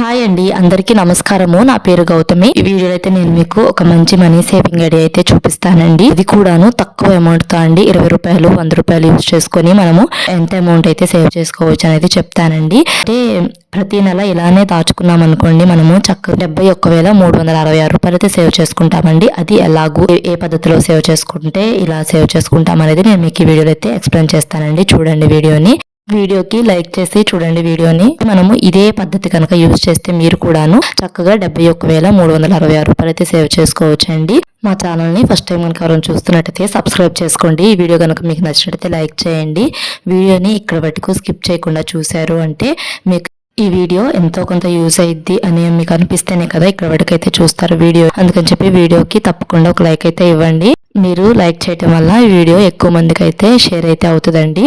Hi అండి అందరికీ నమస్కారము. నా పేరు గౌతమి. ఈ వీడియోలో అయితే నేను మీకు ఒక మంచి మనీ సేవింగ్ ఐడియా అయితే చూపిస్తానండి. ఇది కూడాను తక్కువ అమౌంట్తో అండి. ఇరవై రూపాయలు వంద రూపాయలు యూజ్ చేసుకొని మనము ఎంత అమౌంట్ అయితే సేవ్ చేసుకోవచ్చు అనేది చెప్తానండి. అంటే ప్రతి నెల ఇలానే దాచుకున్నాం అనుకోండి మనము చక్కగా డెబ్బై ఒక్క వేల మూడు వందల అరవై ఆరు రూపాయలు అయితే సేవ్ చేసుకుంటామండి. అది ఎలాగూ ఏ- ఏ పద్ధతిలో సేవ్ చేసుకుంటే ఇలా సేవ్ చేసుకుంటాం అనేది నేను మీకు ఈ వీడియోలో అయితే ఎక్స్ప్లెయిన్ చేస్తానండి. చూడండి వీడియోని. వీడియోకి లైక్ చేసి చూడండి వీడియోని. మనము ఇదే పద్ధతి కనుక యూజ్ చేస్తే మీరు కూడాను చక్కగా డెబ్బై ఒక్క వేల మూడు వందల అరవై ఆరు రూపాయలు అయితే సేవ్ చేసుకోవచ్చండి. మా ఛానల్ని ఫస్ట్ టైం కనుక ఎవరైనా చూస్తున్నట్టయితే సబ్స్క్రైబ్ చేసుకోండి. ఈ వీడియో కనుక మీకు నచ్చినట్టయితే లైక్ చేయండి. వీడియోని ఇక్కడ వరకు స్కిప్ చేయకుండా చూశారు అంటే మీకు ఈ వీడియో ఎంతో కొంత యూజ్ అయ్యిద్ది అని మీకు అనిపిస్తేనే కదా ఇక్కడ వరకు అయితే చూస్తారు వీడియో. అందుకని చెప్పి వీడియోకి తప్పకుండా ఒక లైక్ అయితే ఇవ్వండి. మీరు లైక్ చేయటం వల్ల ఈ వీడియో ఎక్కువ మందికి అయితే షేర్ అయితే అవుతుందండి.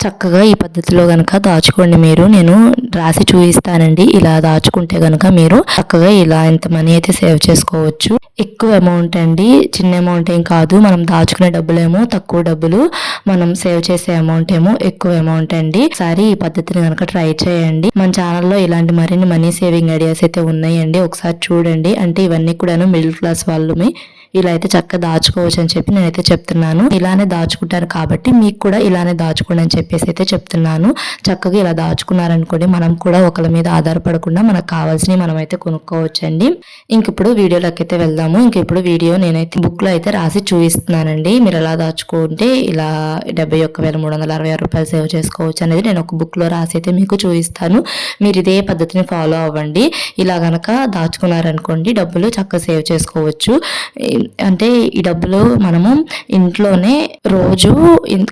చక్కగా ఈ పద్ధతిలో కనుక దాచుకోండి మీరు. నేను రాసి చూపిస్తానండి. ఇలా దాచుకుంటే కనుక మీరు చక్కగా ఇలా ఇంత మనీ అయితే సేవ్ చేసుకోవచ్చు. ఎక్కువ అమౌంట్ అండి. చిన్న అమౌంట్ ఏం కాదు. మనం దాచుకునే డబ్బులేమో తక్కువ డబ్బులు మనం సేవ్ చేసే అమౌంట్ ఏమో ఎక్కువ అమౌంట్ అండి. ఒకసారి ఈ పద్ధతిని కనుక ట్రై చేయండి. మన ఛానల్లో ఇలాంటి మరిన్ని మనీ సేవింగ్ ఐడియాస్ అయితే ఉన్నాయండి. ఒకసారి చూడండి. అంటే ఇవన్నీ కూడాను మిడిల్ క్లాస్ వాళ్ళమే ఇలా అయితే చక్కగా దాచుకోవచ్చు అని చెప్పి నేనైతే చెప్తున్నాను. ఇలానే దాచుకుంటారు కాబట్టి మీకు కూడా ఇలానే దాచుకోండి అని చెప్పేసి అయితే చెప్తున్నాను. చక్కగా ఇలా దాచుకున్నారనుకోండి మనం కూడా ఒకరి మీద ఆధారపడకుండా మనకు కావాల్సినవి మనం అయితే కొనుక్కోవచ్చండి. ఇంక ఇప్పుడు వీడియోలోకి అయితే వెళ్దాము. ఇంక ఇప్పుడు వీడియో నేనైతే బుక్లో అయితే రాసి చూపిస్తున్నానండి. మీరు ఎలా దాచుకుంటే ఇలా డెబ్బై ఒక్క వేల మూడు వందల అరవై రూపాయలు సేవ్ చేసుకోవచ్చు అనేది నేను ఒక బుక్లో రాసి అయితే మీకు చూపిస్తాను. మీరు ఇదే పద్ధతిని ఫాలో అవ్వండి. ఇలా గనక దాచుకున్నారనుకోండి డబ్బులు చక్కగా సేవ్ చేసుకోవచ్చు. అంటే ఈ డబ్బులు మనము ఇంట్లోనే రోజు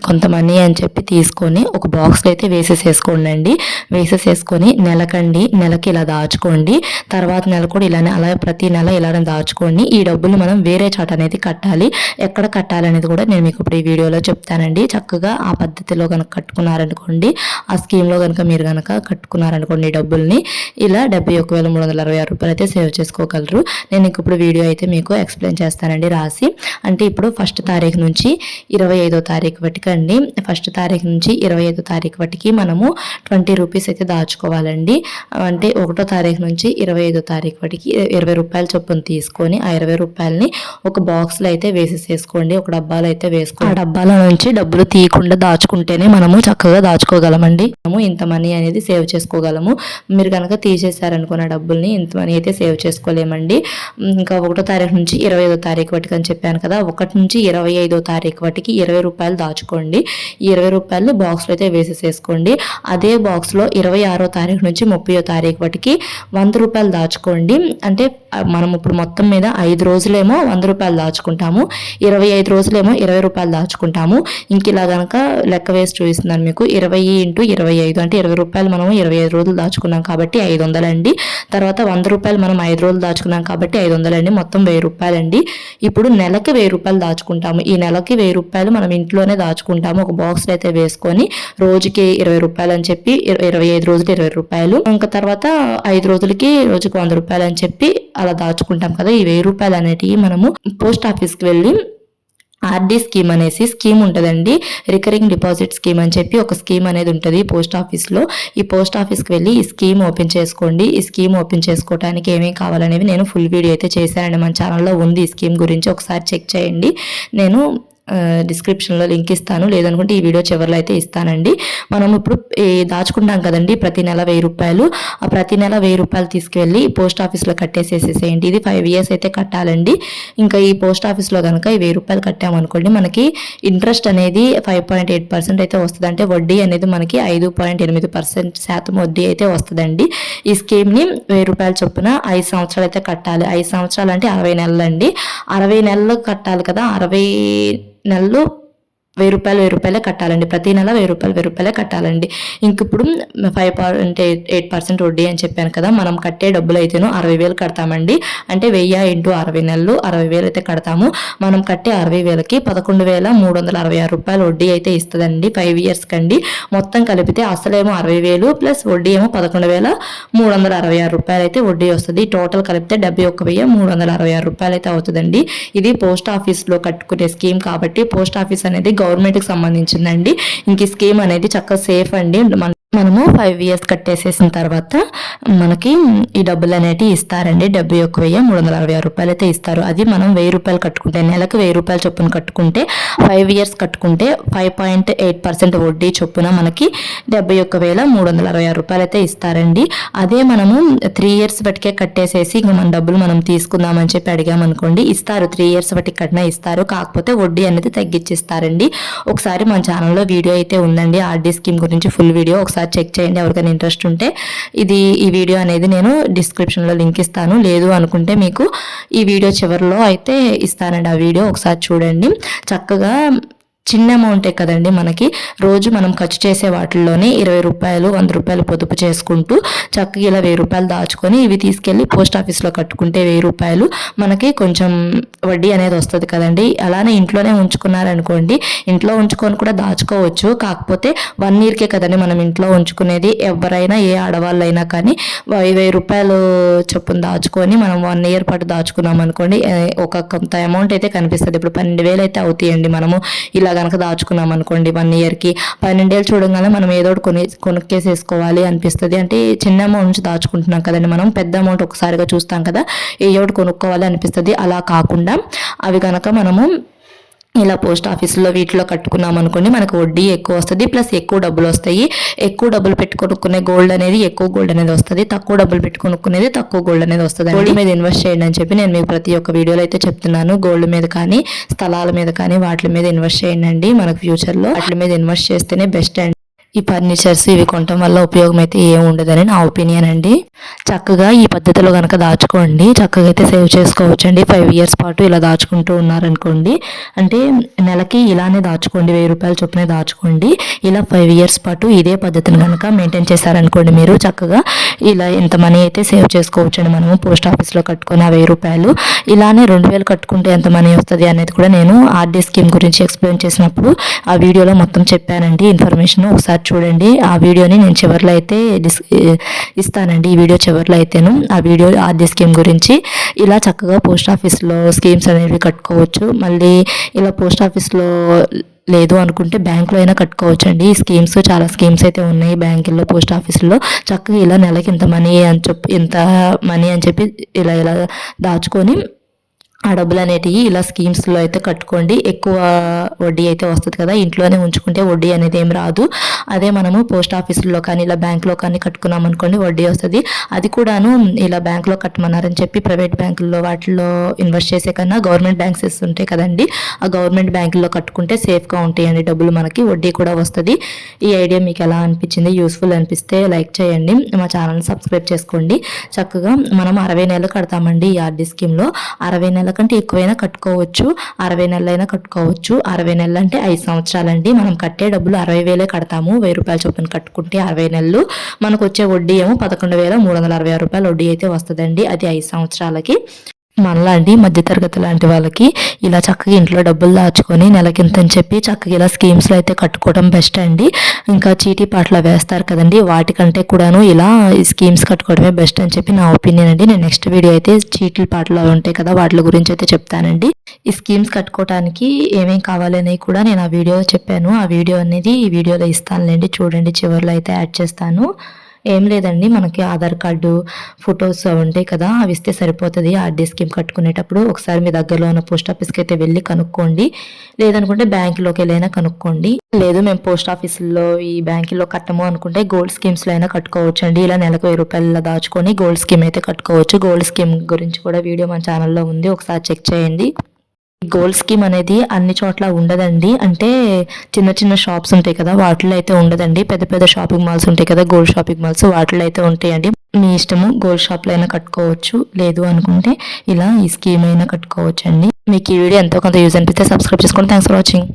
కొంత మనీ అని చెప్పి తీసుకొని ఒక బాక్స్లో అయితే వేసేసేసుకోండి అండి వేసేసేసుకొని నెలకండి. నెలకి ఇలా దాచుకోండి. తర్వాత నెల కూడా ఇలానే అలా ప్రతి నెల ఇలానే దాచుకోండి. ఈ డబ్బులు మనం వేరే చాట అనేది కట్టాలి. ఎక్కడ కట్టాలనేది కూడా నేను మీకు ఇప్పుడు ఈ వీడియోలో చెప్తానండి. చక్కగా ఆ పద్ధతిలో కనుక కట్టుకున్నారనుకోండి ఆ స్కీమ్లో కనుక మీరు కనుక కట్టుకున్నారనుకోండి ఈ డబ్బుల్ని ఇలా డెబ్బై ఒక వేల మూడు వందల అరవై ఆరు రూపాయలు అయితే సేవ్ చేసుకోగలరు. నేను ఇప్పుడు వీడియో అయితే మీకు ఎక్స్ప్లెయిన్ చేస్తాను. చేస్తానండి రాసి. అంటే ఇప్పుడు ఫస్ట్ తారీఖు నుంచి ఇరవై ఐదో తారీఖు వరకు అండి. ఫస్ట్ తారీఖు నుంచి ఇరవై ఐదో తారీఖు వరకు మనము ట్వంటీ రూపీస్ అయితే దాచుకోవాలండి. అంటే ఒకటో తారీఖు నుంచి ఇరవై ఐదో తారీఖు వరకు ఇరవై రూపాయల చొప్పున తీసుకొని ఆ ఇరవై రూపాయలని ఒక బాక్స్లో అయితే వేసేసేసుకోండి. ఒక డబ్బాలో అయితే వేసుకోండి. ఆ డబ్బాల నుంచి డబ్బులు తీయకుండా దాచుకుంటేనే మనము చక్కగా దాచుకోగలమండి. మనము ఇంత మనీ అనేది సేవ్ చేసుకోగలము. మీరు కనుక తీసేశారనుకున్న డబ్బుల్ని ఇంత మనీ అయితే సేవ్ చేసుకోలేమండి. ఇంకా ఒకటో తారీఖు నుంచి ఇరవై ఐదో తారీఖు వాటికి అని చెప్పాను కదా ఒకటి నుంచి ఇరవై ఐదో తారీఖు వాటికి ఇరవై రూపాయలు దాచుకోండి. ఇరవై రూపాయలు బాక్స్లో అయితే వేసేసేసుకోండి. అదే బాక్స్లో ఇరవై ఆరో తారీఖు నుంచి ముప్పై తారీఖు వాటికి వంద రూపాయలు దాచుకోండి. అంటే మనం ఇప్పుడు మొత్తం మీద ఐదు రోజులేమో వంద రూపాయలు దాచుకుంటాము. ఇరవై ఐదు రోజులేమో ఇరవై రూపాయలు దాచుకుంటాము. ఇంక ఇలా కనుక లెక్క వేసి చూపిస్తున్నాను మీకు. ఇరవై ఇంటూ ఇరవై ఐదు అంటే ఇరవై రూపాయలు మనం ఇరవై ఐదు రోజులు దాచుకున్నాం కాబట్టి ఐదు వందలండి. తర్వాత వంద రూపాయలు మనం ఐదు రోజులు దాచుకున్నాం కాబట్టి ఐదు వందలండి. మొత్తం వెయ్యి రూపాయలండి. ఇప్పుడు నెలకి వెయ్యి రూపాయలు దాచుకుంటాము. ఈ నెలకి వెయ్యి రూపాయలు మనం ఇంట్లోనే దాచుకుంటాము. ఒక బాక్స్లో అయితే వేసుకొని రోజుకి ఇరవై రూపాయలు అని చెప్పి ఇరవై ఐదు రోజులు ఇరవై రూపాయలు. ఇంకా తర్వాత ఐదు రోజులకి రోజుకి వంద రూపాయలు అని చెప్పి అలా దాచుకుంటాం కదా. ఈ వెయ్యి రూపాయలు అనేటివి మనము పోస్ట్ ఆఫీస్కి వెళ్ళి ఆర్డీ స్కీమ్ అనేసి స్కీమ్ ఉంటుందండి. రికరింగ్ డిపాజిట్ స్కీమ్ అని చెప్పి ఒక స్కీమ్ అనేది ఉంటుంది పోస్ట్ ఆఫీస్లో ఈ పోస్ట్ ఆఫీస్కి వెళ్ళి ఈ స్కీమ్ ఓపెన్ చేసుకోండి. ఈ స్కీమ్ ఓపెన్ చేసుకోవడానికి ఏమేమి కావాలనేవి నేను ఫుల్ వీడియో అయితే చేశానండి. మన ఛానల్లో ఉంది ఈ స్కీమ్ గురించి ఒకసారి చెక్ చేయండి. నేను డిస్క్రిప్షన్లో లింక్ ఇస్తాను. లేదనుకుంటే ఈ వీడియో చివరిలో అయితే ఇస్తానండి. మనం ఇప్పుడు దాచుకుంటాం కదండి ప్రతి నెల వెయ్యి రూపాయలు. ఆ ప్రతి నెల వెయ్యి రూపాయలు తీసుకువెళ్ళి పోస్ట్ ఆఫీస్లో కట్టేసేసేసేయండి ఇది ఫైవ్ ఇయర్స్ అయితే కట్టాలండి. ఇంకా ఈ పోస్ట్ ఆఫీస్లో కనుక ఈ వెయ్యి రూపాయలు కట్టామనుకోండి మనకి ఇంట్రెస్ట్ అనేది ఫైవ్ పాయింట్ ఎయిట్ పర్సెంట్ అయితే వస్తుంది. అంటే వడ్డీ అనేది మనకి ఐదు పాయింట్ ఎనిమిది పర్సెంట్ శాతం వడ్డీ అయితే వస్తుందండి. ఈ స్కీమ్ని వెయ్యి రూపాయల చొప్పున ఐదు సంవత్సరాలు అయితే కట్టాలి. ఐదు సంవత్సరాలు అంటే అరవై నెలలు అండి అరవై నెలలు కట్టాలి కదా అరవై నెలలు వెయ్యి రూపాయలు వెయ్యి రూపాయలే కట్టాలండి. ప్రతి నెల వెయ్యి రూపాయలు వెయ్యి రూపాయలే కట్టాలండి. ఇంక ఇప్పుడు ఫైవ్ అంటే ఎయిట్ పర్సెంట్ వడ్డీ అని చెప్పాను కదా మనం కట్టే డబ్బులు అయితేనో అరవై వేలు కడతామండి. అంటే వెయ్యి ఇంటూ అరవై నెలలు అరవై వేలు అయితే కడతాము. మనం కట్టే అరవై వేలకి పదకొండు వేల మూడు వందల అరవై ఆరు రూపాయలు వడ్డీ అయితే ఇస్తుందండి ఫైవ్ ఇయర్స్ కండి. మొత్తం కలిపితే అసలేమో అరవై వేలు ప్లస్ వడ్డీ ఏమో పదకొండు వేల మూడు వందల అరవై ఆరు రూపాయలు అయితే వడ్డీ వస్తుంది. టోటల్ కలిపితే డెబ్బై ఒక్క వెయ్యి మూడు వందల అరవై ఆరు రూపాయలు అయితే అవుతుందండి. ఇది పోస్ట్ ఆఫీస్లో కట్టుకునే స్కీమ్ కాబట్టి పోస్ట్ ఆఫీస్ అనేది గవర్నమెంట్కి సంబంధించిందండి. ఇంక ఈ స్కీమ్ అనేది చక్కగా సేఫ్ అండి. మన మనము ఫైవ్ ఇయర్స్ కట్టేసేసిన తర్వాత మనకి ఈ డబ్బులు అనేటివి ఇస్తారండి. డెబ్బై ఒక్క వెయ్యి మూడు వందల అరవై ఆరు రూపాయలు అయితే ఇస్తారు. అది మనం వెయ్యి రూపాయలు కట్టుకుంటే నెలకు వెయ్యి రూపాయలు చొప్పున కట్టుకుంటే ఫైవ్ ఇయర్స్ కట్టుకుంటే ఫైవ్ పాయింట్ ఎయిట్ పర్సెంట్ వడ్డీ చొప్పున మనకి డెబ్బై ఒక్క వేల మూడు వందల అరవై ఆరు రూపాయలు అయితే ఇస్తారండి. అదే మనము త్రీ ఇయర్స్ బట్టికే కట్టేసేసి ఇంక మన డబ్బులు మనం తీసుకుందామని చెప్పి అడిగామనుకోండి ఇస్తారు. త్రీ ఇయర్స్ బట్టి కట్టినా ఇస్తారు. కాకపోతే వడ్డీ అనేది తగ్గించిస్తారండి. ఒకసారి మన ఛానల్లో వీడియో అయితే ఉందండి. ఆర్డీ స్కీమ్ గురించి ఫుల్ వీడియో ఒకసారి చెక్ చేయండి ఎవరికైనా ఇంట్రెస్ట్ ఉంటే. ఇది ఈ వీడియో అనేది నేను డిస్క్రిప్షన్లో లింక్ ఇస్తాను. లేదు అనుకుంటే మీకు ఈ వీడియో చివరిలో అయితే ఇస్తానండి ఆ వీడియో ఒకసారి చూడండి. చక్కగా చిన్న అమౌంటే కదండి మనకి. రోజు మనం ఖర్చు చేసే వాటిల్లోనే ఇరవై రూపాయలు వంద రూపాయలు పొదుపు చేసుకుంటూ చక్కగా ఇలా వెయ్యి రూపాయలు దాచుకొని ఇవి తీసుకెళ్ళి పోస్ట్ ఆఫీస్లో కట్టుకుంటే వెయ్యి రూపాయలు మనకి కొంచెం వడ్డీ అనేది వస్తుంది కదండి. అలానే ఇంట్లోనే ఉంచుకున్నారనుకోండి ఇంట్లో ఉంచుకొని కూడా దాచుకోవచ్చు. కాకపోతే వన్ ఇయర్కే కదండి మనం ఇంట్లో ఉంచుకునేది. ఎవరైనా ఏ ఆడవాళ్ళైనా కానీ వెయ్యి రూపాయలు చొప్పున దాచుకొని మనం వన్ ఇయర్ పాటు దాచుకున్నాం అనుకోండి ఒక కొంత అమౌంట్ అయితే కనిపిస్తుంది. ఇప్పుడు పన్నెండు వేలు అయితే అవుతాయండి మనము. ఇలా కనుక దాచుకున్నాం అనుకోండి వన్ ఇయర్కి పన్నెండేళ్ళు చూడగానే మనం ఏదో ఒకటి కొని కొనుక్కేసేసుకోవాలి అనిపిస్తుంది. అంటే చిన్న అమౌంట్ నుంచి దాచుకుంటున్నాం కదండి మనం పెద్ద అమౌంట్ ఒకసారిగా చూస్తాం కదా ఏ ఒకటి కొనుక్కోవాలి అనిపిస్తుంది. అలా కాకుండా అవి కనుక మనము ఇలా పోస్ట్ ఆఫీసులో వీటిలో కట్టుకున్నాం అనుకోండి మనకు వడ్డీ ఎక్కువ వస్తుంది ప్లస్ ఎక్కువ డబ్బులు వస్తాయి. ఎక్కువ డబ్బులు పెట్టుకొనుక్కునే గోల్డ్ అనేది ఎక్కువ గోల్డ్ అనేది వస్తుంది తక్కువ డబ్బులు పెట్టుకొనుక్కునేది తక్కువ గోల్డ్ అనేది వస్తుంది. గోల్డ్ మీద ఇన్వెస్ట్ చేయండి అని చెప్పి నేను మీకు ప్రతి ఒక్క వీడియోలో అయితే చెప్తున్నాను. గోల్డ్ మీద కానీ స్థలాల మీద కానీ వాటి మీద ఇన్వెస్ట్ చేయండి అండి. మనకు ఫ్యూచర్లో వాటి మీద ఇన్వెస్ట్ చేస్తేనే బెస్ట్ అండి. ఈ ఫర్నిచర్స్ ఇవి కొనటం వల్ల ఉపయోగం అయితే ఏం ఉండదని నా ఒపీనియన్ అండి. చక్కగా ఈ పద్ధతిలో కనుక దాచుకోండి. చక్కగా అయితే సేవ్ చేసుకోవచ్చు అండి ఫైవ్ ఇయర్స్ పాటు ఇలా దాచుకుంటూ ఉన్నారనుకోండి. అంటే నెలకి ఇలానే దాచుకోండి. వెయ్యి రూపాయల చొప్పున దాచుకోండి. ఇలా ఫైవ్ ఇయర్స్ పాటు ఇదే పద్ధతిని కనుక మెయింటైన్ చేశారనుకోండి మీరు చక్కగా ఇలా ఎంత మనీ అయితే సేవ్ చేసుకోవచ్చు అండి మనము పోస్ట్ ఆఫీస్లో కట్టుకొని ఆ వెయ్యి రూపాయలు ఇలానే రెండు వేలు కట్టుకుంటే ఎంత మనీ వస్తుంది అనేది కూడా నేను ఆర్డీ స్కీమ్ గురించి ఎక్స్ప్లెయిన్ చేసినప్పుడు ఆ వీడియోలో మొత్తం చెప్పానండి. ఇన్ఫర్మేషన్ ఒకసారి చూడండి. ఆ వీడియోని నేను చివరిలో అయితే డిస్ ఇస్తానండి. ఈ వీడియో చివరిలో అయితేను. ఆ వీడియో ఆర్డీ స్కీమ్ గురించి ఇలా చక్కగా పోస్ట్ ఆఫీస్లో స్కీమ్స్ అనేవి కట్టుకోవచ్చు. మళ్ళీ ఇలా పోస్ట్ ఆఫీస్లో లేదు అనుకుంటే బ్యాంకులో అయినా కట్టుకోవచ్చు అండి ఈ స్కీమ్స్ చాలా స్కీమ్స్ అయితే ఉన్నాయి బ్యాంకుల్లో పోస్ట్ ఆఫీసుల్లో చక్కగా ఇలా నెలకి ఇంత మనీ అని చెప్పి ఇంత మనీ అని చెప్పి ఇలా ఇలా దాచుకొని ఆ డబ్బులు అనేటివి ఇలా స్కీమ్స్లో అయితే కట్టుకోండి. ఎక్కువ వడ్డీ అయితే వస్తుంది కదా ఇంట్లోనే ఉంచుకుంటే వడ్డీ అనేది ఏం రాదు. అదే మనము పోస్ట్ ఆఫీసుల్లో కానీ ఇలా బ్యాంక్లో కానీ కట్టుకున్నాం అనుకోండి వడ్డీ వస్తుంది. అది కూడాను ఇలా బ్యాంక్లో కట్టమన్నారని చెప్పి ప్రైవేట్ బ్యాంకుల్లో వాటిల్లో ఇన్వెస్ట్ చేసే కన్నా గవర్నమెంట్ బ్యాంక్స్ ఉంటాయి కదండి. ఆ గవర్నమెంట్ బ్యాంకుల్లో కట్టుకుంటే సేఫ్గా ఉంటాయండి డబ్బులు మనకి వడ్డీ కూడా వస్తుంది. ఈ ఐడియా మీకు ఎలా అనిపించింది యూస్ఫుల్ అనిపిస్తే లైక్ చేయండి. మా ఛానల్ సబ్స్క్రైబ్ చేసుకోండి. చక్కగా మనం అరవై నెలలు కడతామండి ఈ ఆర్డీ స్కీమ్లో. అరవై నెలలు కంటే ఎక్కువైనా కట్టుకోవచ్చు. అరవై నెలలైనా కట్టుకోవచ్చు. అరవై నెలలు అంటే ఐదు సంవత్సరాలండి. మనం కట్టే డబ్బులు అరవై వేలే కడతాము. వెయ్యి రూపాయల చొప్పున కట్టుకుంటే అరవై నెలలు. మనకు వచ్చే వడ్డీ ఏమో పదకొండు వేల మూడు వందల అరవై ఆరు రూపాయలు వడ్డీ అయితే వస్తుందండి. అది ఐదు సంవత్సరాలకి. మనలాంటి మధ్యతరగతి లాంటి వాళ్ళకి ఇలా చక్కగా ఇంట్లో డబ్బులు దాచుకొని నెలకింత అని చెప్పి చక్కగా ఇలా స్కీమ్స్లో అయితే కట్టుకోవడం బెస్ట్ అండి. ఇంకా చీటీ పాటలు వేస్తారు కదండి. వాటికంటే కూడాను ఇలా ఈ స్కీమ్స్ కట్టుకోవడమే బెస్ట్ అని చెప్పి నా ఒపీనియన్ అండి. నేను నెక్స్ట్ వీడియో అయితే చీటీ పాటలు అవి ఉంటాయి కదా వాటి గురించి అయితే చెప్తానండి. ఈ స్కీమ్స్ కట్టుకోవడానికి ఏమేం కావాలనేవి కూడా నేను ఆ వీడియో చెప్పాను. ఆ వీడియో అనేది ఈ వీడియోలో ఇస్తానులేండి. చూడండి చివరిలో అయితే యాడ్ చేస్తాను. ఏం లేదండి. మనకి ఆధార్ కార్డు ఫొటోస్ అవి ఉంటాయి కదా అవి ఇస్తే సరిపోతుంది. ఆర్డీ స్కీమ్ కట్టుకునేటప్పుడు ఒకసారి మీ దగ్గరలో ఉన్న పోస్ట్ ఆఫీస్కి అయితే వెళ్ళి కనుక్కోండి. లేదనుకుంటే బ్యాంకులోకి వెళ్ళైనా కనుక్కోండి. లేదు మేము పోస్ట్ ఆఫీసుల్లో ఈ బ్యాంకులో కట్టము అనుకుంటే గోల్డ్ స్కీమ్స్లో అయినా కట్టుకోవచ్చు అండి ఇలా నెలకు వెయ్యి రూపాయలు దాచుకొని గోల్డ్ స్కీమ్ అయితే కట్టుకోవచ్చు. గోల్డ్ స్కీమ్ గురించి కూడా వీడియో మన ఛానల్లో ఉంది. ఒకసారి చెక్ చేయండి. గోల్డ్ స్కీమ్ అనేది అన్ని చోట్ల ఉండదండి. అంటే చిన్న చిన్న షాప్స్ ఉంటాయి కదా వాటిలో అయితే ఉండదండి. పెద్ద పెద్ద షాపింగ్ మాల్స్ ఉంటాయి కదా గోల్డ్ షాపింగ్ మాల్స్ వాటిలో అయితే ఉంటాయండి. మీ ఇష్టము గోల్డ్ షాప్లో అయినా కట్టుకోవచ్చు లేదు అనుకుంటే ఇలా ఈ స్కీమ్ అయినా కట్టుకోవచ్చు అండి మీకు ఈ వీడియో ఎంతో కొంత యూజ్ అనిపిస్తే సబ్స్క్రైబ్ చేసుకోండి థ్యాంక్స్ ఫర్ వాచింగ్.